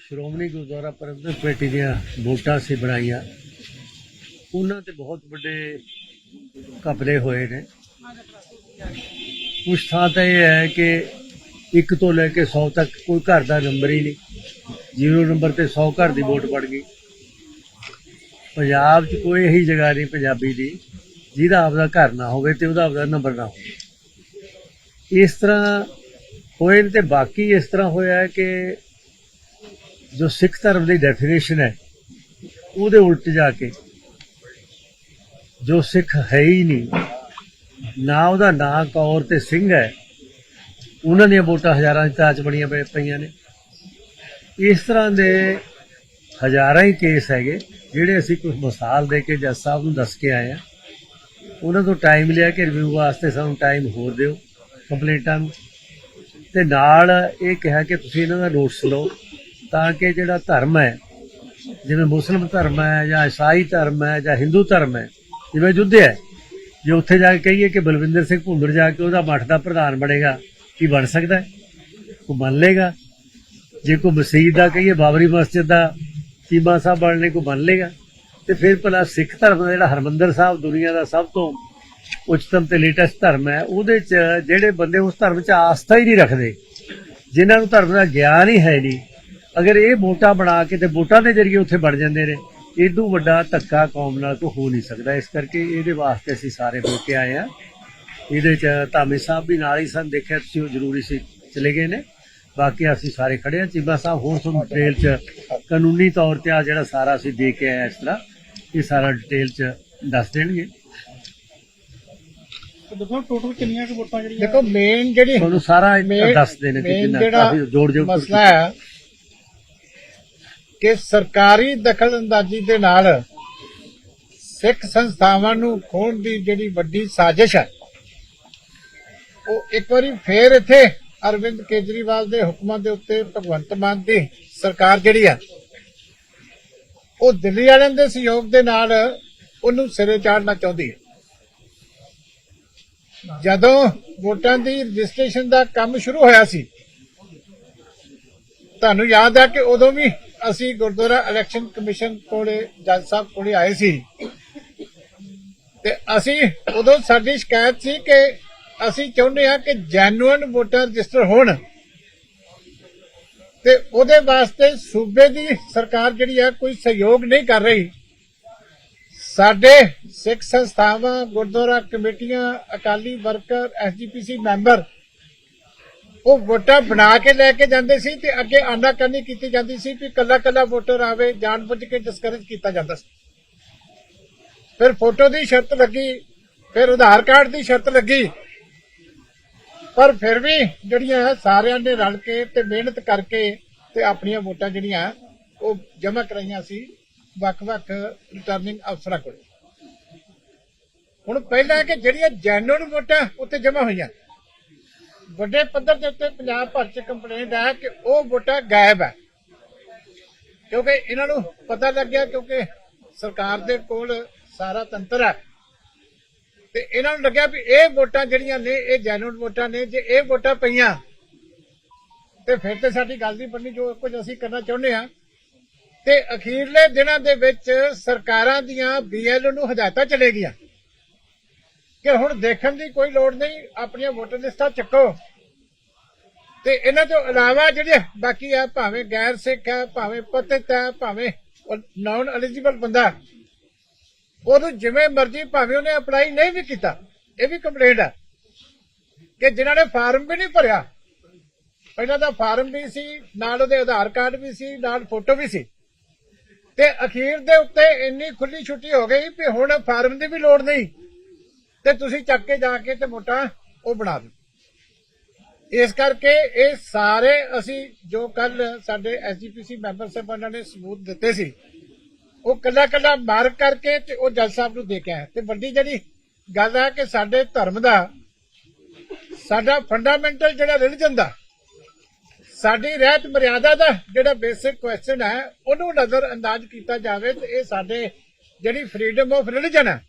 Shiromani Gurdwara Prabandhak committee ਦੀਆਂ ਵੋਟਾਂ ਸੀ ਬਣਾਈਆਂ। ਉਹਨਾਂ ਤੇ ਬਹੁਤ ਵੱਡੇ ਕਪੜੇ ਹੋਏ ਨੇ। ਕੁਛ ਥਾਂ ਤਾਂ ਇਹ ਹੈ ਕਿ 1 ਤੋਂ ਲੈ ਕੇ 100 ਤੱਕ ਕੋਈ ਘਰ ਦਾ ਨੰਬਰ ਹੀ ਨਹੀਂ। ਜ਼ੀਰੋ ਨੰਬਰ ਤੇ 100 ਘਰ ਦੀ ਵੋਟ ਪੜ ਗਈ। ਪੰਜਾਬ 'ਚ ਕੋਈ ਇਹੀ ਜਗ੍ਹਾ ਨਹੀਂ ਪੰਜਾਬੀ ਦੀ ਜਿਹਦਾ ਆਪਦਾ ਘਰ ਨਾ ਹੋਵੇ ਤੇ ਉਹਦਾ ਆਪਦਾ ਨੰਬਰ ਨਾ ਹੋਵੇ। ਇਸ ਤਰ੍ਹਾਂ ਹੋਏ ਨੇ ਤੇ ਬਾਕੀ ਇਸ ਤਰ੍ਹਾਂ ਹੋਇਆ ਕਿ ਜੋ ਸਿੱਖ ਧਰਮ ਦੀ ਡੈਫੀਨੇਸ਼ਨ ਹੈ, ਉਹਦੇ ਉਲਟ ਜਾ ਕੇ ਜੋ ਸਿੱਖ ਹੈ ਹੀ ਨਹੀਂ, ਨਾ ਉਹਦਾ ਨਾਂ ਕੌਰ ਤੇ ਸਿੰਘ ਹੈ, ਉਹਨਾਂ ਦੀਆਂ ਵੋਟਾਂ ਹਜ਼ਾਰਾਂ ਦੀ ਤਾਚ ਬਣੀਆਂ ਪਈਆਂ ਨੇ। ਇਸ ਤਰ੍ਹਾਂ ਦੇ ਹਜ਼ਾਰਾਂ ਹੀ ਕੇਸ ਹੈਗੇ, ਜਿਹੜੇ ਅਸੀਂ ਕੁਝ ਮਿਸਾਲ ਦੇ ਕੇ ਜੱਜ ਸਾਹਿਬ ਨੂੰ ਦੱਸ ਕੇ ਆਏ ਆ ਉਹਨਾਂ ਤੋਂ ਟਾਈਮ ਲਿਆ ਕਿ ਰਿਵਿਊ ਵਾਸਤੇ ਸਾਨੂੰ ਟਾਈਮ ਹੋਰ ਦਿਓ ਕੰਪਲੇਂਟਾਂ ਨੂੰ। ਤੇ ਨਾਲ ਇਹ ਕਿਹਾ ਕਿ ਤੁਸੀਂ ਇਹਨਾਂ ਦਾ ਨੋਟਸ ਲਓ। ਤਾਂ ਕਿ ਜਿਹੜਾ ਧਰਮ ਹੈ, ਜਿਵੇਂ ਮੁਸਲਮ ਧਰਮ ਹੈ ਜਾਂ ਈਸਾਈ ਧਰਮ ਹੈ ਜਾਂ ਹਿੰਦੂ ਧਰਮ ਹੈ, ਜਿਵੇਂ ਯੁੱਧ ਹੈ, ਜੇ ਉੱਥੇ ਜਾ ਕੇ ਕਹੀਏ ਕਿ ਬਲਵਿੰਦਰ ਸਿੰਘ ਭੁੰਦਰ ਜਾ ਕੇ ਉਹਦਾ ਮੱਠ ਦਾ ਪ੍ਰਧਾਨ ਬਣੇਗਾ, ਕੀ ਬਣ ਸਕਦਾ ਹੈ? ਉਹ ਮੰਨ ਲੇਗਾ ਜੇ ਕੋਈ ਮਸਜਿਦ ਦਾ ਕਹੀਏ, ਬਾਬਰੀ ਮਸਜਿਦ ਦਾ ਚੀਮਾ ਸਾਹਿਬ ਬਣਨੇ ਕੋ ਮੰਨ ਲੇਗਾ ਤੇ ਫਿਰ ਭਲਾ ਸਿੱਖ ਧਰਮ ਦਾ ਜਿਹੜਾ ਹਰਮੰਦਰ ਸਾਹਿਬ ਦੁਨੀਆ ਦਾ ਸਭ ਤੋਂ ਉੱਚਤਮ ਤੇ ਲੇਟੈਸਟ ਧਰਮ ਹੈ, ਉਹਦੇ ਚ ਜਿਹੜੇ ਬੰਦੇ ਉਸ ਧਰਮ ਚ ਆਸਥਾ ਹੀ ਨਹੀਂ ਰੱਖਦੇ, ਜਿਨ੍ਹਾਂ ਨੂੰ ਧਰਮ ਦਾ ਗਿਆਨ ਹੀ ਹੈ ਨਹੀਂ ਅਗਰ ਇਹ ਵੋਟਾਂ ਬਣਾ ਕੇ ਤੇ ਵੋਟਾਂ ਦੇ ਜ਼ਰੀਏ ਉੱਥੇ ਵੜ ਜਾਂਦੇ ਨੇ ਇਦੋਂ ਵੱਡਾ ਧੱਕਾ ਕੌਮ ਨਾਲ ਕੋ ਹੋ ਨਹੀਂ ਸਕਦਾ। ਇਸ ਕਰਕੇ ਇਹਦੇ ਵਾਸਤੇ ਅਸੀਂ ਸਾਰੇ ਹੋ ਕੇ ਆਏ ਆ ਇਹਦੇ ਚ ਧਾਮੀ ਸਾਹਿਬ ਵੀ ਨਾਲ ਹੀ ਸਨ ਦੇਖਿਆ ਤੁਸੀਂ ਉਹ ਜ਼ਰੂਰੀ ਸੀ ਚਲੇ ਗਏ ਨੇ। ਬਾਕੀ ਅਸੀਂ ਸਾਰੇ ਖੜੇ ਆ ਚੀਮਾ ਸਾਹਿਬ ਹੋਰ ਤੁਹਾਨੂੰ ਡਿਟੇਲ ਚ ਕਾਨੂੰਨੀ ਤੌਰ ਤੇ ਆ ਜਿਹੜਾ ਸਾਰਾ ਅਸੀਂ ਦੇ ਕੇ ਆਏ ਆ ਇਸ ਤਰ੍ਹਾਂ ਇਹ ਸਾਰਾ ਡਿਟੇਲ ਚ ਦੱਸ ਦੇਣਗੇ। ਦੇਖੋ ਟੋਟਲ ਕਿੰਨੀਆਂ ਕੁ ਵੋਟਾਂ ਜਿਹੜੀਆਂ ਦੇਖੋ ਮੇਨ ਜਿਹੜੀ ਤੁਹਾਨੂੰ ਸਾਰਾ ਦੱਸ ਦੇਣੇ ਕਿੰਨਾ ਕਾਫੀ ਜੋੜ ਜੋ ਮਸਲਾ ਹੈ ਕਿ ਸਰਕਾਰੀ ਦਖਲ ਅੰਦਾਜ਼ੀ ਦੇ ਨਾਲ ਸਿੱਖ ਸੰਸਥਾਵਾਂ ਨੂੰ ਖੋਣ ਦੀ ਜਿਹੜੀ ਵੱਡੀ ਸਾਜ਼ਿਸ਼ ਹੈ, ਉਹ ਇੱਕ ਵਾਰੀ ਫੇਰ ਇੱਥੇ ਅਰਵਿੰਦ ਕੇਜਰੀਵਾਲ ਦੇ ਹੁਕਮਾਂ ਦੇ ਉੱਤੇ ਭਗਵੰਤ ਮਾਨ ਦੀ ਸਰਕਾਰ ਜਿਹੜੀ ਹੈ, ਉਹ ਦਿੱਲੀ ਵਾਲਿਆਂ ਦੇ ਸਹਿਯੋਗ ਦੇ ਨਾਲ ਉਹਨੂੰ ਸਿਰੇ ਚਾੜਨਾ ਚਾਹੁੰਦੀ ਹੈ। ਜਦੋਂ ਵੋਟਾਂ ਦੀ ਰਜਿਸਟ੍ਰੇਸ਼ਨ ਦਾ ਕੰਮ ਸ਼ੁਰੂ ਹੋਇਆ ਸੀ, ਤੁਹਾਨੂੰ ਯਾਦ ਆ ਕਿ ਉਦੋਂ ਵੀ ਅਸੀਂ ਗੁਰਦੁਆਰਾ ਇਲੈਕਸ਼ਨ ਕਮਿਸ਼ਨ ਕੋਲੇ ਜੱਜ ਸਾਹਿਬ ਕੋਲੇ ਆਏ ਸੀ ਤੇ ਅਸੀਂ ਉਦੋਂ ਸਾਡੀ ਸ਼ਿਕਾਇਤ ਸੀ ਕਿ ਅਸੀਂ ਚਾਹੁੰਦੇ ਹਾਂ ਕਿ ਜੈਨੂਇਨ ਵੋਟਰ ਰਜਿਸਟਰ ਹੋਣ ਤੇ ਉਹਦੇ ਵਾਸਤੇ ਸੂਬੇ ਦੀ ਸਰਕਾਰ ਜਿਹੜੀ ਹੈ ਕੋਈ ਸਹਿਯੋਗ ਨਹੀਂ ਕਰ ਰਹੀ। ਸਾਡੇ ਸਿੱਖ ਸੰਸਥਾਵਾਂ, ਗੁਰਦੁਆਰਾ ਕਮੇਟੀਆਂ, ਅਕਾਲੀ ਵਰਕਰ ਐਸਜੀਪੀਸੀ ਮੈਂਬਰ ਉਹ ਵੋਟਾਂ ਬਣਾ ਕੇ ਲੈ ਕੇ ਜਾਂਦੇ ਸੀ ਤੇ ਅੱਗੇ ਆਨਾਕਾਨੀ ਕੀਤੀ ਜਾਂਦੀ ਸੀ ਕਿ ਕੱਲਾ ਕੱਲਾ ਵੋਟਰ ਆਵੇ, ਜਾਣਬੁੱਝ ਕੇ ਡਿਸਕਰੇਜ ਕੀਤਾ ਜਾਂਦਾ ਸੀ। ਫਿਰ ਫੋਟੋ ਦੀ ਸ਼ਰਤ ਲੱਗੀ, ਫਿਰ ਆਧਾਰ ਕਾਰਡ ਦੀ ਸ਼ਰਤ ਲੱਗੀ। ਪਰ ਫਿਰ ਵੀ ਜਿਹੜੀਆਂ ਸਾਰਿਆਂ ਨੇ ਰਲ ਕੇ ਤੇ ਮਿਹਨਤ ਕਰਕੇ ਤੇ ਆਪਣੀਆਂ ਵੋਟਾਂ ਜਿਹੜੀਆਂ, ਉਹ ਜਮ੍ਹਾਂ ਕਰਾਈਆਂ ਸੀ ਵੱਖ-ਵੱਖ ਰਿਟਰਨਿੰਗ ਅਫਸਰਾਂ ਕੋਲ। ਹੁਣ ਪਹਿਲਾਂ ਕਿ ਜਿਹੜੀਆਂ ਜੈਨੂਨ ਵੋਟਾਂ ਉੱਤੇ ਜਮ੍ਹਾਂ ਹੋਈਆਂ ਵੱਡੇ ਪੱਧਰ ਦੇ ਉੱਤੇ ਪੰਜਾਬ ਭਰ ਚ ਕੰਪਲੇਂਟ ਹੈ ਕਿ ਉਹ ਵੋਟਾਂ ਗਾਇਬ ਹੈ। ਕਿਉਂਕਿ ਇਹਨਾਂ ਨੂੰ ਪਤਾ ਲੱਗਿਆ ਕਿਉਂਕਿ ਸਰਕਾਰ ਦੇ ਕੋਲ ਸਾਰਾ ਤੰਤਰ ਹੈ। ਤੇ ਇਹਨਾਂ ਨੂੰ ਲੱਗਿਆ ਵੀ ਇਹ ਵੋਟਾਂ ਜਿਹੜੀਆਂ ਨੇ, ਇਹ ਜੈਨੂਨ ਵੋਟਾਂ ਨੇ, ਜੇ ਇਹ ਵੋਟਾਂ ਪਈਆਂ, ਤੇ ਫਿਰ ਤੇ ਸਾਡੀ ਗੱਲ ਨਹੀਂ ਬਣਨੀ, ਜੋ ਕੁਝ ਅਸੀਂ ਕਰਨਾ ਚਾਹੁੰਦੇ ਆ ਤੇ ਅਖੀਰਲੇ ਦਿਨਾਂ ਦੇ ਵਿੱਚ ਸਰਕਾਰਾਂ ਦੀਆਂ ਬੀਐਲਓ ਨੂੰ ਹਦਾਇਤਾਂ ਚਲੇ ਗਈਆਂ। ਕਿ ਹੁਣ ਦੇਖਣ ਦੀ ਕੋਈ ਲੋੜ ਨਹੀਂ, ਆਪਣੀਆਂ ਵੋਟਰ ਲਿਸਟਾਂ ਚੱਕੋ। ਤੇ ਇਹਨਾਂ ਤੋਂ ਇਲਾਵਾ ਜਿਹੜੇ ਬਾਕੀ ਆ, ਭਾਵੇਂ ਗੈਰ ਸਿੱਖ ਹੈ ਭਾਵੇਂ ਪਤਿਤ ਹੈ ਭਾਵੇਂ ਨਾਨ ਐਲੀਜੀਬਲ ਬੰਦਾ, ਉਹਨੂੰ ਜਿਵੇਂ ਮਰਜ਼ੀ ਭਾਵੇਂ ਉਹਨੇ ਅਪਲਾਈ ਨਹੀਂ ਵੀ ਕੀਤਾ, ਇਹ ਵੀ ਕੰਪਲੇਂਟ ਹੈ ਕਿ ਜਿਨ੍ਹਾਂ ਨੇ ਫਾਰਮ ਵੀ ਨਹੀਂ ਭਰਿਆ। ਪਹਿਲਾਂ ਤਾਂ ਫਾਰਮ ਵੀ ਸੀ, ਨਾਲ ਉਹਦੇ ਆਧਾਰ ਕਾਰਡ ਵੀ ਸੀ, ਨਾਲ ਫੋਟੋ ਵੀ ਸੀ। ਤੇ ਅਖੀਰ ਦੇ ਉੱਤੇ ਇੰਨੀ ਖੁੱਲੀ ਛੁੱਟੀ ਹੋ ਗਈ ਵੀ ਹੁਣ ਫਾਰਮ ਦੀ ਵੀ ਲੋੜ ਨਹੀਂ। ਤੇ ਤੁਸੀਂ ਚੱਕ ਕੇ ਜਾ ਕੇ ਤੇ ਮੋਟਾ ਉਹ ਬਣਾ ਦਿਓ। ਇਸ ਕਰਕੇ ਇਹ ਸਾਰੇ ਅਸੀਂ ਜੋ ਕੱਲ ਸਾਡੇ ਐਸਜੀਪੀਸੀ ਮੈਂਬਰ ਸਾਹਿਬਾਨਾਂ ਨੇ ਸਬੂਤ ਦਿੱਤੇ ਸੀ, ਉਹ ਕੱਲਾ ਕੱਲਾ ਮਾਰ ਕਰਕੇ ਤੇ ਉਹ ਜੱਜ ਸਾਹਿਬ ਨੂੰ ਦੇ ਕੇ ਆਏ। ਤੇ ਵੱਡੀ ਜਿਹੜੀ ਗੱਲ ਹੈ ਕਿ ਸਾਡੇ ਧਰਮ ਦਾ, ਸਾਡਾ ਫੰਡਾਮੈਂਟਲ ਜਿਹੜਾ ਰਿਲੀਜਨ ਦਾ, ਸਾਡੀ ਰਹਿਤ ਮਰਿਆਦਾ ਦਾ ਜਿਹੜਾ ਬੇਸਿਕ ਕੁਐਸਚਨ ਹੈ, ਉਹਨੂੰ ਨਜ਼ਰ ਅੰਦਾਜ਼ ਕੀਤਾ ਜਾਵੇ ਤੇ ਇਹ ਸਾਡੇ ਜਿਹੜੀ ਫਰੀडम ਆਫ ਰਿਲੀਜਨ ਹੈ,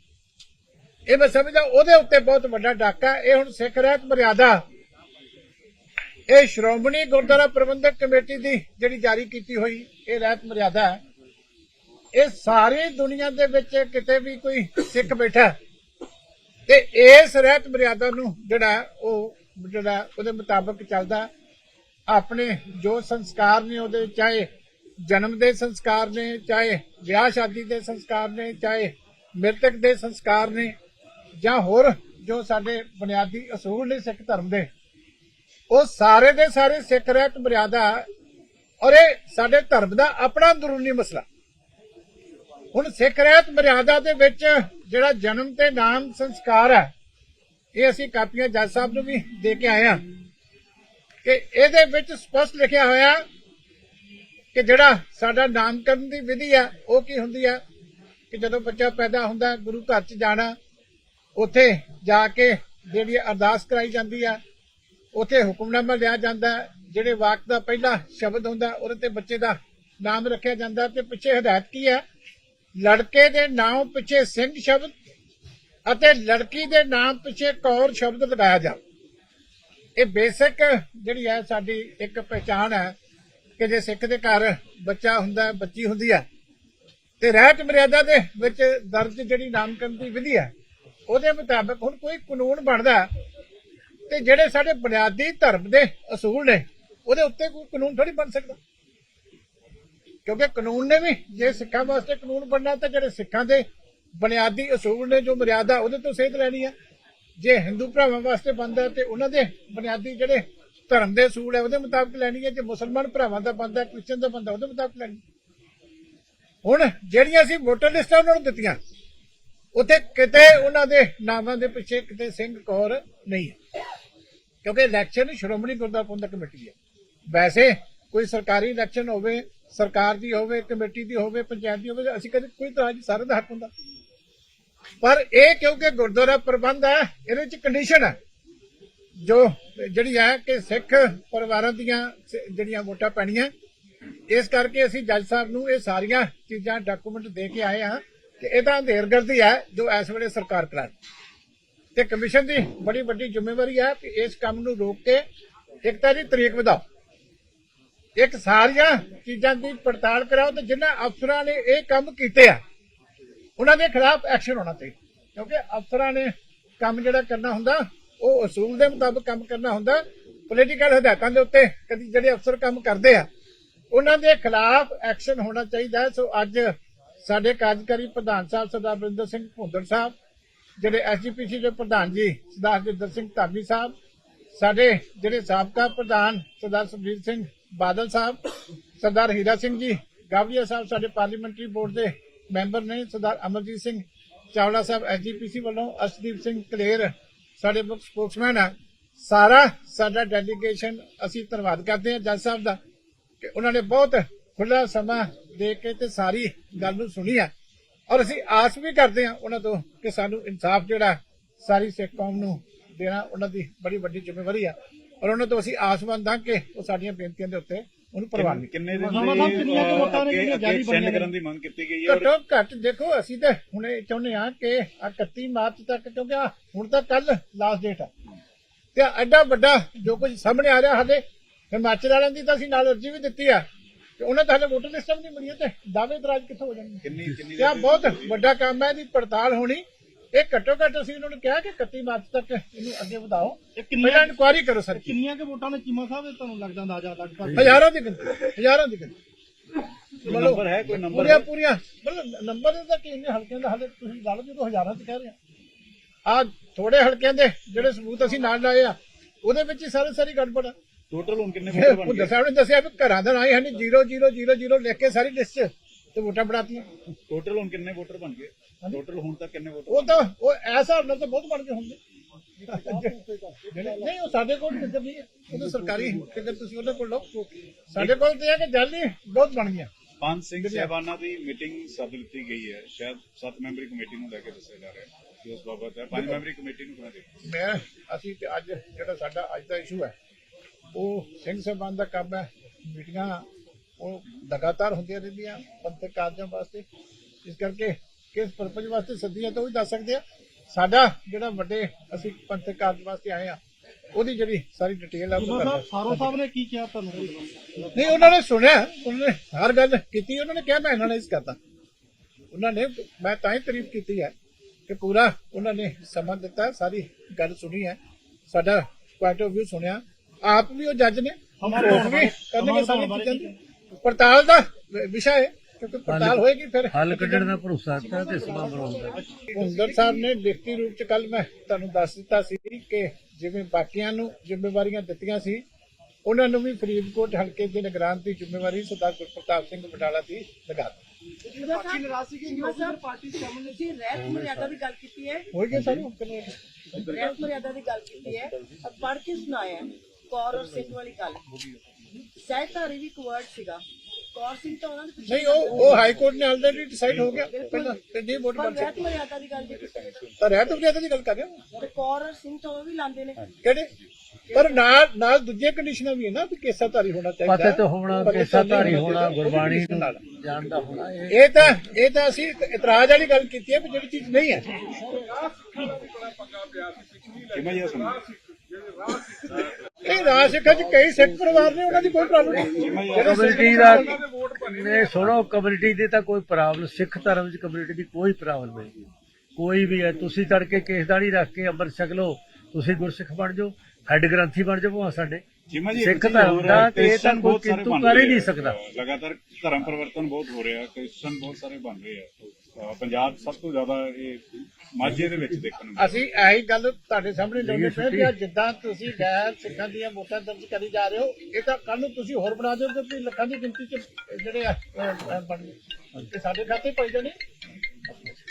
ਇਹ ਮੈਂ ਸਮਝਦਾ ਉਹਦੇ ਉੱਤੇ ਬਹੁਤ ਵੱਡਾ ਡਾਕਾ ਇਹ ਹੁਣ ਸਿੱਖ ਰਹਿਤ ਮਰਿਆਦਾ ਇਹ ਸ਼੍ਰੋਮਣੀ ਗੁਰਦੁਆਰਾ ਪ੍ਰਬੰਧਕ ਕਮੇਟੀ ਦੀ ਜਿਹੜੀ ਜਾਰੀ ਕੀਤੀ ਹੋਈ ਇਹ ਰਹਿਤ ਮਰਿਆਦਾ ਹੈ। ਇਹ ਸਾਰੀ ਦੁਨੀਆ ਦੇ ਵਿੱਚ ਕਿਤੇ ਵੀ ਕੋਈ ਸਿੱਖ ਬੈਠਾ ਤੇ ਇਸ ਰਹਿਤ ਮਰਿਆਦਾ ਨੂੰ ਜਿਹੜਾ ਉਹ ਜਿਹੜਾ ਉਹਦੇ ਮੁਤਾਬਕ ਚੱਲਦਾ ਆਪਣੇ ਜੋ ਸੰਸਕਾਰ ਨੇ ਉਹਦੇ, ਚਾਹੇ ਜਨਮ ਦੇ ਸੰਸਕਾਰ ਨੇ, ਚਾਹੇ ਵਿਆਹ ਸ਼ਾਦੀ ਦੇ ਸੰਸਕਾਰ ਨੇ, ਚਾਹੇ ਮ੍ਰਿਤਕ ਦੇ ਸੰਸਕਾਰ ਨੇ, ਜਾਂ ਹੋਰ ਜੋ ਸਾਡੇ ਬੁਨਿਆਦੀ ਅਸੂਲ ਨੇ ਸਿੱਖ ਧਰਮ ਦੇ ਉਹ ਸਾਰੇ ਦੇ ਸਾਰੇ ਸਿੱਖ ਰਹਿਤ ਮਰਿਆਦਾ ਔਰ ਇਹ ਸਾਡੇ ਧਰਮ ਦਾ ਆਪਣਾ ਅੰਦਰੂਨੀ ਮਸਲਾ। ਹੁਣ ਸਿੱਖ ਰਹਿਤ ਮਰਿਆਦਾ ਦੇ ਵਿੱਚ ਜਿਹੜਾ ਜਨਮ ਤੇ ਨਾਮ ਸੰਸਕਾਰ ਹੈ, ਇਹ ਅਸੀਂ ਕਾਪੀਆਂ ਜੱਜ ਸਾਹਿਬ ਨੂੰ ਵੀ ਦੇ ਕੇ ਆਏ ਹਾਂ ਕਿ ਇਹਦੇ ਵਿੱਚ ਸਪਸ਼ਟ ਲਿਖਿਆ ਹੋਇਆ ਕਿ ਜਿਹੜਾ ਸਾਡਾ ਨਾਮਕਰਨ ਦੀ ਵਿਧੀ ਆ ਉਹ ਕੀ ਹੁੰਦੀ ਆ ਕਿ ਜਦੋਂ ਬੱਚਾ ਪੈਦਾ ਹੁੰਦਾ, ਗੁਰੂ ਘਰ ਚ ਜਾਣਾ, ਉੱਥੇ ਜਾ ਕੇ ਜਿਹੜੀ ਅਰਦਾਸ ਕਰਾਈ ਜਾਂਦੀ ਆ ਉੱਥੇ ਹੁਕਮਨਾਮਾ ਲਿਆ ਜਾਂਦਾ ਜਿਹੜੇ ਵਾਕ ਦਾ ਪਹਿਲਾ ਸ਼ਬਦ ਹੁੰਦਾ, ਉਹਦੇ ਤੇ ਬੱਚੇ ਦਾ ਨਾਮ ਰੱਖਿਆ ਜਾਂਦਾ ਤੇ ਪਿੱਛੇ ਹਦਾਇਤ ਕੀ ਹੈ? ਲੜਕੇ ਦੇ ਨਾਮ ਪਿੱਛੇ ਸਿੰਘ ਸ਼ਬਦ ਅਤੇ ਲੜਕੀ ਦੇ ਨਾਮ ਪਿੱਛੇ ਕੌਰ ਸ਼ਬਦ ਲਗਾਇਆ ਜਾ ਇਹ ਬੇਸਿਕ ਜਿਹੜੀ ਹੈ ਸਾਡੀ ਇੱਕ ਪਹਿਚਾਣ ਹੈ ਕਿ ਜੇ ਸਿੱਖ ਦੇ ਘਰ ਬੱਚਾ ਹੁੰਦਾ ਬੱਚੀ ਹੁੰਦੀ ਹੈ ਤੇ ਰਹਿਤ ਮਰਿਆਦਾ ਦੇ ਵਿੱਚ ਦਰਜ ਜਿਹੜੀ ਨਾਮਕਰਨ ਦੀ ਵਿਧੀ ਹੈ, ਉਹਦੇ ਮੁਤਾਬਕ ਹੁਣ ਕੋਈ ਕਾਨੂੰਨ ਬਣਦਾ ਤੇ ਜਿਹੜੇ ਸਾਡੇ ਬੁਨਿਆਦੀ ਧਰਮ ਦੇ ਅਸੂਲ ਨੇ, ਉਹਦੇ ਉੱਤੇ ਕੋਈ ਕਾਨੂੰਨ ਥੋੜੀ ਬਣ ਸਕਦਾ। ਕਿਉਂਕਿ ਕਾਨੂੰਨ ਨੇ ਵੀ, ਜੇ ਸਿੱਖਾਂ ਵਾਸਤੇ ਕਾਨੂੰਨ ਬਣਨਾ, ਤਾਂ ਜਿਹੜੇ ਸਿੱਖਾਂ ਦੇ ਬੁਨਿਆਦੀ ਅਸੂਲ ਨੇ, ਜੋ ਮਰਿਆਦਾ, ਉਹਦੇ ਤੋਂ ਸੇਧ ਲੈਣੀ ਹੈ ਜੇ ਹਿੰਦੂ ਭਰਾਵਾਂ ਵਾਸਤੇ ਬਣਦਾ ਤੇ ਉਹਨਾਂ ਦੇ ਬੁਨਿਆਦੀ ਜਿਹੜੇ ਧਰਮ ਦੇ ਅਸੂਲ ਹੈ, ਉਹਦੇ ਮੁਤਾਬਕ ਲੈਣੀ ਹੈ ਜੇ ਮੁਸਲਮਾਨ ਭਰਾਵਾਂ ਦਾ ਬਣਦਾ ਕ੍ਰਿਸਚਨ ਦਾ ਬੰਦਾ ਉਹਦੇ ਮੁਤਾਬਕ ਲੈਣੀ। ਹੁਣ ਜਿਹੜੀਆਂ ਅਸੀਂ ਵੋਟਰ ਲਿਸਟਾਂ ਉਹਨਾਂ ਨੂੰ ਦਿੱਤੀਆਂ, ਉੱਥੇ ਕਿਤੇ ਉਹਨਾਂ ਦੇ ਨਾਮਾਂ ਦੇ ਪਿੱਛੇ ਕਿਤੇ ਸਿੰਘ ਕੌਰ ਨਹੀਂ ਹੈ। ਕਿਉਂਕਿ ਇਲੈਕਸ਼ਨ ਸ਼੍ਰੋਮਣੀ ਗੁਰਦੁਆਰਾ ਪ੍ਰਬੰਧਕ ਕਮੇਟੀ ਹੈ। ਵੈਸੇ ਕੋਈ ਸਰਕਾਰੀ ਇਲੈਕਸ਼ਨ ਹੋਵੇ, ਸਰਕਾਰ ਦੀ ਹੋਵੇ, ਕਮੇਟੀ ਦੀ ਹੋਵੇ, ਪੰਚਾਇਤ ਦੀ ਹੋਵੇ, ਅਸੀਂ ਕਦੇ ਕੋਈ ਤਰ੍ਹਾਂ ਦੀ ਸਾਰੇ ਦਾ ਹੱਕ ਹੁੰਦਾ। ਪਰ ਇਹ ਕਿਉਂਕਿ ਗੁਰਦੁਆਰਾ ਪ੍ਰਬੰਧ ਹੈ, ਇਹਦੇ ਵਿੱਚ ਕੰਡੀਸ਼ਨ ਹੈ। ਜੋ ਜਿਹੜੀ ਹੈ ਕਿ ਸਿੱਖ ਪਰਿਵਾਰਾਂ ਦੀਆਂ ਜਿਹੜੀਆਂ ਵੋਟਾਂ ਪੈਣੀਆਂ, ਇਸ ਕਰਕੇ ਅਸੀਂ ਜੱਜ ਸਾਹਿਬ ਨੂੰ ਇਹ ਸਾਰੀਆਂ ਚੀਜ਼ਾਂ ਡਾਕੂਮੈਂਟ ਦੇ ਕੇ ਆਏ ਹਾਂ ਕਿ ਤਾਂ ਅੰਧੇਰਗਰਦੀ ਹੈ ਜੋ ਇਸ ਵੇਲੇ ਸਰਕਾਰ ਕਰਾ ਤੇ ਕਮਿਸ਼ਨ ਦੀ ਬੜੀ ਵੱਡੀ ਜ਼ਿੰਮੇਵਾਰੀ ਹੈ ਕਿ ਇਸ ਕੰਮ ਨੂੰ ਰੋਕ ਕੇ ਇੱਕ ਤਾਂ ਦੀ ਤਰੀਕ ਵਧਾਓ। ਇੱਕ ਸਾਰੀਆਂ ਚੀਜ਼ਾਂ ਦੀ ਪੜਤਾਲ ਕਰਾਓ ਤੇ ਜਿਨ੍ਹਾਂ ਅਫਸਰਾਂ ਨੇ ਇਹ ਕੰਮ ਕੀਤੇ ਆ, ਉਹਨਾਂ ਦੇ ਖਿਲਾਫ ਐਕਸ਼ਨ ਹੋਣਾ ਚਾਹੀਦਾ। ਕਿਉਂਕਿ ਅਫਸਰਾਂ ਨੇ ਕੰਮ ਜਿਹੜਾ ਕਰਨਾ ਹੁੰਦਾ, ਉਹ ਅਸੂਲ ਦੇ ਮੁਤਾਬਕ ਕੰਮ ਕਰਨਾ ਹੁੰਦਾ ਪੋਲੀਟੀਕਲ ਹਦਾਇਤਾਂ ਦੇ ਉੱਤੇ ਕਦੀ ਜਿਹੜੇ ਅਫਸਰ ਕੰਮ ਕਰਦੇ ਆ, ਉਹਨਾਂ ਦੇ ਖਿਲਾਫ ਐਕਸ਼ਨ ਹੋਣਾ ਚਾਹੀਦਾ ਸੋ ਅੱਜ ਸਾਡੇ ਕਾਰਜਕਾਰੀ ਪ੍ਰਧਾਨ ਸਾਹਿਬ ਸਰਦਾਰ ਬਰਿੰਦਰ ਸਿੰਘ ਭੁੰਦੜ ਸਾਹਿਬ ਜਿਹੜੇ ਐਸਜੀਪੀਸੀ ਦੇ ਪ੍ਰਧਾਨ ਜੀ, ਸਰਦਾਰ ਜਿੰਦਰ ਸਿੰਘ ਧਾਮੀ ਸਾਹਿਬ, ਸਾਡੇ ਜਿਹੜੇ ਸਾਬਕਾ ਪ੍ਰਧਾਨ ਸਰਦਾਰ ਸੁਖਬੀਰ ਸਿੰਘ ਬਾਦਲ ਸਾਹਿਬ, ਸਰਦਾਰ ਹੀਰਾ ਸਿੰਘ ਜੀ, ਗਾਵਲੀਆ ਸਾਹਿਬ ਸਾਡੇ ਪਾਰਲੀਮੈਂਟਰੀ ਬੋਰਡ ਦੇ ਮੈਂਬਰ ਨੇ, ਸਰਦਾਰ ਅਮਰਜੀਤ ਸਿੰਘ ਚਾਵਲਾ ਸਾਹਿਬ ਐਸਜੀਪੀਸੀ ਵੱਲੋਂ, ਅਰਸ਼ਦੀਪ ਸਿੰਘ ਕਲੇਰ ਸਾਡੇ ਮੁੱਖ ਸਪੋਕਸਮੈਨ ਆ। ਸਾਰਾ ਸਾਡਾ ਡੈਲੀਗੇਸ਼ਨ ਅਸੀਂ ਧੰਨਵਾਦ ਕਰਦੇ ਹਾਂ ਜੱਜ ਸਾਹਿਬ ਦਾ ਕਿ ਉਹਨਾਂ ਨੇ ਬਹੁਤ ਖੁੱਲਾ ਸਮਾਂ ਦੇ ਕੇ ਤੇ ਸਾਰੀ ਗੱਲ ਨੂੰ ਸੁਣੀ ਆ। ਔਰ ਅਸੀਂ ਆਸ ਵੀ ਕਰਦੇ ਹਾਂ ਉਹਨਾਂ ਤੋਂ ਕਿ ਸਾਨੂੰ ਇਨਸਾਫ ਜਿਹੜਾ ਸਾਰੀ ਸਿੱਖ ਕੌਮ ਨੂੰ ਦੇਣਾ ਉਹਨਾਂ ਦੀ ਬੜੀ ਵੱਡੀ ਜ਼ਿੰਮੇਵਾਰੀ ਆ। ਔਰ ਉਹਨਾਂ ਤੋਂ ਅਸੀਂ ਆਸਮੰਦ ਹਾਂ ਕਿ ਉਹ ਸਾਡੀਆਂ ਬੇਨਤੀਆਂ ਦੇ ਉੱਤੇ ਉਹਨੂੰ ਪ੍ਰਵਾਨ ਕਿੰਨੇ ਦਿਨ send ਨੇ? ਕਰਨ ਦੀ ਮੰਗ ਕੀਤੀ ਗਈ ਹੈ ਔਰ ਘੱਟੋ ਘੱਟ ਦੇਖੋ ਅਸੀਂ ਤਾਂ ਹੁਣੇ ਚਾਹੁੰਦੇ ਹਾਂ ਕਿ ਆਹ 31 ਮਾਰਚ ਤੱਕ ਕਿਉਂਕਿ ਹੁਣ ਤਾਂ ਕੱਲ ਲਾਸਟ ਡੇਟ ਆ। ਤੇ ਐਡਾ ਵੱਡਾ ਜੋ ਕੁਝ ਸਾਹਮਣੇ ਆ ਰਿਹਾ ਹਾਲੇ ਹਿਮਾਚਲ ਵਾਲਿਆਂ ਦੀ ਤਾਂ ਅਸੀਂ ਨਾਲ ਅਰਜ਼ੀ ਵੀ ਦਿੱਤੀ ਆ। ਤੇ ਉਹਨਾਂ ਤਾਂ ਹਲੇ ਵੋਟਰ ਲਿਸਟਾਂ ਵੀ ਨਹੀਂ ਬਣੀਆਂ ਤੇ ਦਾਅਵੇ ਦਰਾਜ ਕਿੱਥੋਂ ਹੋ ਜਾਣਗੇ? ਕਿੰਨੀ ਕਿੰਨੀ ਇਹ ਬਹੁਤ ਵੱਡਾ ਕੰਮ ਹੈ ਇਹਦੀ ਪੜਤਾਲ ਹੋਣੀ। ਇਹ ਘੱਟੋ ਘੱਟ ਅਸੀਂ ਉਹਨਾਂ ਨੂੰ ਕਿਹਾ ਕਿ 31 ਮਾਰਚ ਤੱਕ ਇਹਨੂੰ ਅੱਗੇ ਵਧਾਓ। ਇਹ ਪਹਿਲਾਂ ਇਨਕੁਆਇਰੀ ਕਰੋ ਸਰ ਕਿੰਨੀਆਂ ਕੁ ਵੋਟਾਂ ਨੇ? ਚੀਮਾ ਸਾਹਿਬ ਤੁਹਾਨੂੰ ਲੱਗਦਾ ਅੰਦਾਜ਼ਾ ਲਗਭਗ? ਹਜ਼ਾਰਾਂ ਦੀ ਗਿਣਤੀ ਹਜ਼ਾਰਾਂ ਦੀ ਗਿਣਤੀ। ਨੰਬਰ ਹੈ ਕੋਈ ਨੰਬਰ ਪੂਰੀਆਂ ਪੂਰੀਆਂ। ਮਤਲਬ ਨੰਬਰ ਦਾ ਕਿ ਇੰਨੇ ਹਲਕਿਆਂ ਦਾ? ਹਲੇ ਤੁਸੀਂ ਗੱਲ ਜਦੋਂ ਹਜ਼ਾਰਾਂ ਚ ਕਹਿ ਰਹੇ ਆ। ਆ ਥੋੜੇ ਹਲਕਿਆਂ ਦੇ ਜਿਹੜੇ ਸਬੂਤ ਅਸੀਂ ਨਾਲ ਲਾਏ ਆ ਉਹਦੇ ਵਿੱਚ ਹੀ ਸਾਰੇ ਸਾਰੀ ਗੜਬੜ ਆ। ਟੋਟਲ ਹੁਣ ਕਿੰਨੇ ਵੋਟਰ ਬਣ ਗਏ? ਦੱਸਿਆ ਉਹਨੇ ਦੱਸਿਆ ਵੀ ਘਰਾਂ ਦਾ ਆਏ ਹਨ 0000 ਲਿਖ ਕੇ ਸਾਰੀ ਲਿਸਟ ਤੇ ਵੋਟਾਂ ਬਣਾਤੀਆਂ ਟੋਟਲ ਹੁਣ ਕਿੰਨੇ ਵੋਟਰ ਬਣ ਗਏ? ਟੋਟਲ ਹੁਣ ਤੱਕ ਕਿੰਨੇ ਵੋਟਰ ਉਹ ਤਾਂ ਉਹ ਐਸਾ ਨਾਲ ਤਾਂ ਬਹੁਤ ਬਣ ਗਏ ਜਿਹੜੇ- ਨਹੀਂ ਉਹ ਸਾਡੇ ਕੋਲ ਫਿਗਰ ਨਹੀਂ ਉਹ ਤਾਂ ਸਰਕਾਰੀ ਫਿਗਰ ਤੁਸੀਂ ਉਹਦੇ ਕੋਲ ਲਓ। ਸਾਡੇ ਕੋਲ ਤੇ ਹੈ ਕਿ ਜਾਲੀ ਬਹੁਤ ਬਣ ਗਈਆਂ। ਪੰਜ ਸਿੰਘ ਸਹਿਬਾਨਾਂ ਦੀ ਮੀਟਿੰਗ ਸੱਦ ਦਿੱਤੀ ਗਈ ਹੈ। ਸ਼ਾਇਦ ਸੱਤ ਮੈਂਬਰੀ ਕਮੇਟੀ ਨੂੰ ਲੈ ਕੇ ਦੱਸਿਆ ਜਾ ਰਿਹਾ ਹੈ। ਉਸ ਬਾਬਤ ਹੈ। ਪੰਜ ਮੈਂਬਰੀ ਕਮੇਟੀ ਨੂੰ ਕਿਵੇਂ ਦੇਖਦੇ ਮੈਂ ਅਸੀਂ ਤੇ ਅੱਜ ਜਿਹੜਾ ਸਾਡਾ ਅੱਜ ਦਾ ਇਸ਼ੂ ਹੈ ਉਹ ਸਿੰਘ ਸਾਹਿਬਾਨ ਦਾ ਕੰਮ ਹੈ। ਮੀਟਿੰਗਾਂ ਉਹ ਲਗਾਤਾਰ ਹੁੰਦੀਆਂ ਰਹਿੰਦੀਆਂ ਪੰਥਕ ਕਾਰਜਾਂ ਵਾਸਤੇ। ਇਸ ਕਰਕੇ ਕਿਸ ਪਰਪਸ ਵਾਸਤੇ ਸੱਦੀਆਂ ਤੋਂ ਵੀ ਦੱਸ ਸਕਦੇ ਆ ਸਾਡਾ ਜਿਹੜਾ ਵੱਡੇ ਅਸੀਂ ਪੰਥਕ ਕਾਰਜ ਵਾਸਤੇ ਆਏ ਆ ਉਹਦੀ ਜਿਹੜੀ ਸਾਰੀ ਡਿਟੇਲ ਆ ਉਹ ਸਾਰੋ ਸਾਹਿਬ ਨੇ ਕੀ ਕਿਹਾ ਤੁਹਾਨੂੰ? ਨਹੀਂ ਉਹਨਾਂ ਨੇ ਸੁਣਿਆ ਉਹਨਾਂ ਨੇ ਹਰ ਗੱਲ ਕੀਤੀ ਉਹਨਾਂ ਨੇ ਕਿਹਾ ਮੈਂ ਐਨਾਲਾਈਜ਼ ਕਰਦਾ। ਉਹਨਾਂ ਨੇ ਮੈਂ ਤਾਂ ਹੀ ਤਾਰੀਫ ਕੀਤੀ ਹੈ ਕਿ ਪੂਰਾ ਉਹਨਾਂ ਨੇ ਸਮਾਂ ਦਿੱਤਾ ਸਾਰੀ ਗੱਲ ਸੁਣੀ ਹੈ। ਸਾਡਾ ਪੁਆਇੰਟ ਆਫ View ਸੁਣਿਆ। ਆਪ ਵੀ ਉਹ ਜੱਜ ਨੇ। ਹਮਾਰੇ ਉਹ ਵੀ ਕਰਨਗੇ ਸਾਰੀ ਚੀਜ਼ਾਂ ਦੀ। ਪੜਤਾਲ ਦਾ ਵਿਸ਼ਾ ਹੈ ਕਿਉਂਕਿ ਪੜਤਾਲ ਹੋਏਗੀ ਫਿਰ। ਹੱਲ ਕੱਢਣ ਦਾ ਭਰੋਸਾ ਦਿੱਤਾ ਤੇ ਸਮਾਂ ਬਣਾਉਂਦਾ ਹੁੰਦਰ ਸਾਹਿਬ ਨੇ ਲਿਖਤੀ ਰੂਪ ਚ ਕੱਲ ਮੈਂ ਤੁਹਾਨੂੰ ਦੱਸ ਦਿੱਤਾ ਸੀ ਕਿ ਜਿਵੇਂ ਬਾਕੀਆਂ ਨੂੰ ਜ਼ਿੰਮੇਵਾਰੀਆਂ ਦਿੱਤੀਆਂ ਸੀ ਉਹਨਾਂ ਨੂੰ ਵੀ ਫਰੀਦਕੋਟ ਹਲਕੇ ਦੇ ਨਿਗਰਾਨ ਦੀ ਜ਼ਿੰਮੇਵਾਰੀ ਸਰਦਾਰ ਗੁਰਪ੍ਰਤਾਪ ਸਿੰਘ ਬਟਾਲਾ ਦੀ ਲਗਾ ਦਿੱਤੀ। ਪਾਰਟੀ ਨਾਰਾਜ਼ ਸੀ ਕਿ ਪਾਰਟੀ ਸ਼ਾਮਲ ਨਹੀਂ ਸੀ ਰਹਿਤ ਮਰਿਆਦਾ ਦੀ ਗੱਲ ਕੀਤੀ ਹੈ। ਹੋਏਗੇ ਸਾਰੇ? ਹੁਕਮ ਨੇ। ਰਹਿਤ ਮਰਿਆਦਾ ਦੀ ਗੱਲ ਕੀਤੀ ਹੈ। ਅਬ ਪੜ੍ਹ ਕੇ ਸੁਣਾਇਆ ਹੈ। ਕੌਰ ਔਰ ਸਿੰਘ ਵਾਲੀ ਗੱਲ। ਸਹਿਤਾਰੀ ਵੀ ਇੱਕ word ਸੀਗਾ। ਕੌਰ ਸਿੰਘ ਤਾਂ ਉਹਨਾਂ ਦੇ ਪਿੱਛੇ ਨਹੀਂ ਉਹ ਉਹ ਹਾਈ ਕੋਰਟ ਨੇ ਆਲਰੇਡੀ ਡਿਸਾਈਡ ਹੋ ਗਿਆ। ਪਹਿਲਾਂ ਤੇ ਨਹੀਂ ਵੋਟ ਪਰ ਬਣ ਸਕਦੀ ਮਰਿਆਦਾ ਦੀ ਗੱਲ ਜੇ ਹੈ ਤਾਂ। ਰਹਿਤ ਮਰਿਆਦਾ ਦੀ ਗੱਲ ਕਰ ਰਹੇ ਹਾਂ? ਤੇ ਕੌਰ ਔਰ ਸਿੰਘ ਤਾਂ ਉਹ ਵੀ ਲਾਉਂਦੇ ਨੇ। ਕਿਹੜੇ? ਪਰ ਨਾਲ ਨਾਲ ਦੂਜੀਆਂ ਕੰਡੀਸ਼ਨਾਂ ਵੀ ਹੈ ਨਾ ਵੀ ਕੇਸਾਧਾਰੀ ਹੋਣਾ ਚਾਹੀਦਾ। ਪਤੇ ਤੋਂ ਹੋਣਾ ਤੋਂ ਪੇਸਾਧਾਰੀ ਨਹੀਂ ਹੋਣਾ ਗੁਰਬਾਣੀ। ਨੂੰ ਜਾਣਦਾ ਹੋਣਾ। ਇਹ ਇਹ ਤਾਂ ਇਹ ਤਾਂ ਅਸੀਂ ਇਤਰਾਜ਼ ਵਾਲੀ ਗੱਲ ਕੀਤੀ ਹੈ ਵੀ ਜਿਹੜੀ ਚੀਜ਼ ਨਹੀਂ ਹੈ। ਜੀ ਇਹ ਰਾਜ ਸਿੱਖਾਂ ਚ ਕਈ ਸਿੱਖ ਪਰਿਵਾਰ ਨੇ ਉਹਨਾਂ ਦੀ ਕੋਈ ਪ੍ਰੋਬਲਮ ਨਹੀਂ। ਜਿਹੜੇ ਕਮਿਊਨਿਟੀ ਦਾ ਨੇ। ਸੁਣੋ ਕਮਿਊਨਿਟੀ ਦੀ ਤਾਂ ਕੋਈ ਪ੍ਰੋਬਲਮ ਸਿੱਖ ਧਰਮ ਦੀ ਕਮਿਊਨਿਟੀ ਦੀ ਕੋਈ ਪ੍ਰੋਬਲਮ ਨਹੀਂ ਕੋਈ ਵੀ ਹੈ ਤੁਸੀਂ ਤੜਕੇ ਕੇਸਦਾੜੀ ਰੱਖ ਕੇ ਅੰਮ੍ਰਿਤ ਛਕ ਲਓ ਤੁਸੀਂ ਗੁਰਸਿੱਖ ਬਣ ਜਾਓ ਹੈੱਡ ਗ੍ਰੰਥੀ ਬਣ ਜਾਓ ਭਾਵੇਂ ਸਾਡੇ। ਸਿੱਖ ਧਰਮ ਦਾ ਤੇ ਇਹ ਤਾਂ ਕੋਈ ਕਿੰਤੂ ਕਰ ਹੀ ਨਹੀਂ ਸਕਦਾ। ਲਗਾਤਾਰ ਧਰਮ ਪਰਿਵਰਤਨ ਬਹੁਤ ਹੋ ਰਿਹਾ ਕ੍ਰਿਸਚਨ ਬਹੁਤ ਸਾਰੇ ਬਣ ਰਹੇ ਆ। ਅਹ ਪੰਜਾਬ 'ਚ ਸਭ ਤੋਂ ਜ਼ਿਆਦਾ ਇਹ ਮਾਝੇ ਦੇ ਵਿੱਚ ਦੇਖਣ ਨੂੰ ਮਿਲਦਾ। ਅਸੀਂ ਇਹੀ ਗੱਲ ਤੁਹਾਡੇ ਸਾਹਮਣੇ ਲਾਉਂਦੇ ਪਏ ਵੀ ਆਹ ਜਿੱਦਾਂ ਤੁਸੀਂ ਗੈਰ ਸਿੱਖਾਂ ਦੀਆਂ ਵੋਟਾਂ ਦਰਜ ਕਰੀ ਜਾ ਰਹੇ ਹੋ ਇਹ ਤਾਂ ਕੱਲ ਨੂੰ ਤੁਸੀਂ ਹੋਰ ਬਣਾ ਦਿਓ ਕਿ ਲੱਖਾਂ ਦੀ ਗਿਣਤੀ ਚ ਜਿਹੜੇ ਆ ਅਹ, ਅਹ, ਬਣ ਤੇ ਸਾਡੇ ਖਾਤੇ ਪਈ ਜਾਣੇ?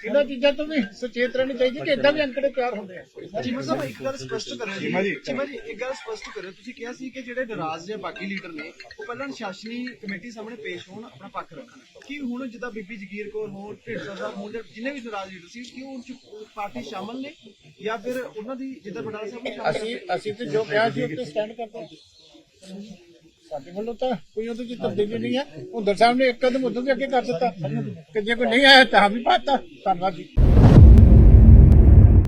ਇਹਨਾਂ ਚੀਜ਼ਾਂ ਤੋਂ ਵੀ ਸੁਚੇਤ ਰਹਿਣੀ ਚਾਹੀਦੀ ਕਿ ਇਦਾਂ ਵੀ ਅੰਕੜੇ ਤਿਆਰ ਹੁੰਦੇ ਆ। ਚੀਮਾ ਸਾਹਿਬ ਇੱਕ ਗੱਲ ਸਪਸ਼ਟ ਕਰਿਓ ਚੀਮਾ ਜੀ। ਚੀਮਾ ਜੀ ਇੱਕ ਗੱਲ ਸਪਸ਼ਟ ਕਰਿਓ ਤੁਸੀਂ ਕਿਹਾ ਸੀ ਕਿ ਜਿਹੜੇ ਨਾਰਾਜ਼ ਜਾਂ ਬਾਕੀ ਲੀਡਰ ਨੇ ਉਹ ਪਹਿਲਾਂ ਅਨੁਸ਼ਾਸਨੀ ਕਮੇਟੀ ਸਾਹਮਣੇ ਪੇਸ਼ ਹੋਣ ਆਪਣਾ ਪੱਖ ਰੱਖਣ। ਕੀ ਹੁਣ ਜਿੱਦਾਂ ਬੀਬੀ ਜਗੀਰ ਕੌਰ ਹੋਣ ਢਿੰਡਸਾ ਸਾਹਿਬ ਜਾਂ ਜਿੰਨੇ ਵੀ ਨਾਰਾਜ਼ ਲੀਡਰ ਸੀ ਕਿ ਉਹ ਚ ਪਾਰਟੀ ਸ਼ਾਮਲ ਨੇ? ਜਾਂ ਫਿਰ ਉਹਨਾਂ ਦੀ ਜਿੱਦਾਂ ਬਟਾਲਾ ਸਾਹਿਬ ਅਸੀਂ ਅਸੀਂ ਤੇ ਜੋ ਕਿਹਾ ਸੀ ਉੱਤੇ ਸਟੈਂਡ ਕਰਦੇ। ਹਾਂ। ਸਾਡੇ ਵੱਲੋਂ ਤਾਂ ਕੋਈ ਉਹਦੇ ਚ ਤਬਦੀਲੀ ਨਹੀਂ ਹੈ। ਹੁੰਦਰ ਸਾਹਿਬ ਨੇ ਇੱਕ ਕਦਮ ਉਦੋਂ ਵੀ ਅੱਗੇ ਕਰ ਦਿੱਤਾ। ਕਿ ਜੇ ਕੋਈ ਨਹੀਂ ਆਇਆ ਤਾਂ ਵੀ ਪਾਤਾ। ਧੰਨਵਾਦ ਜੀ।